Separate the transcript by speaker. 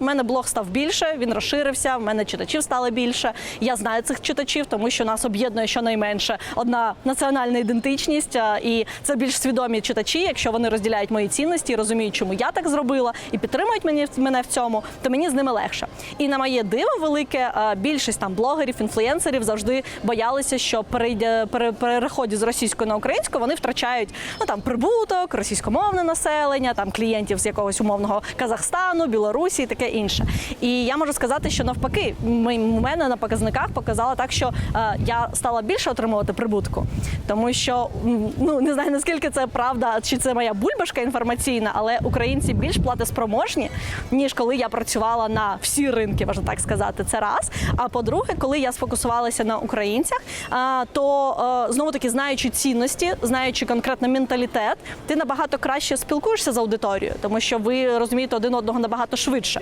Speaker 1: У мене блог став більше, він розширився. В мене читачів стало більше. Я знаю цих читачів, тому що нас об'єднує щонайменше одна національна ідентичність, і це більш свідомі читачі. Якщо вони розділяють мої цінності, розуміють, чому я так зробила, і підтримують мене в цьому, то мені з ними легше. І на моє диво велике, більшість там блогерів, інфлюенсерів завжди боялися, що пере- переході з російської на українську вони втрачають ну там прибуток, російськомовне населення, там клієнтів з якогось умовного Казахстану, Білорусі і таке інше. І я можу сказати, що навпаки, ми- у мене на показниках показало так, що е, я стала більше отримувати прибутку, тому що ну не знаю наскільки це правда, чи це моя бульбашка інформаційна, але українці більш платоспроможні, ніж коли я працювала на всі ринки, можна так сказати. Це раз. А по-друге, коли я сфокусувалася на українцях, то е, знову таки знаючи цінності, знаючи конкретно менталітет, ти набагато краще спілкуєшся з аудиторією, тому що ви розумієте один одного набагато швидше.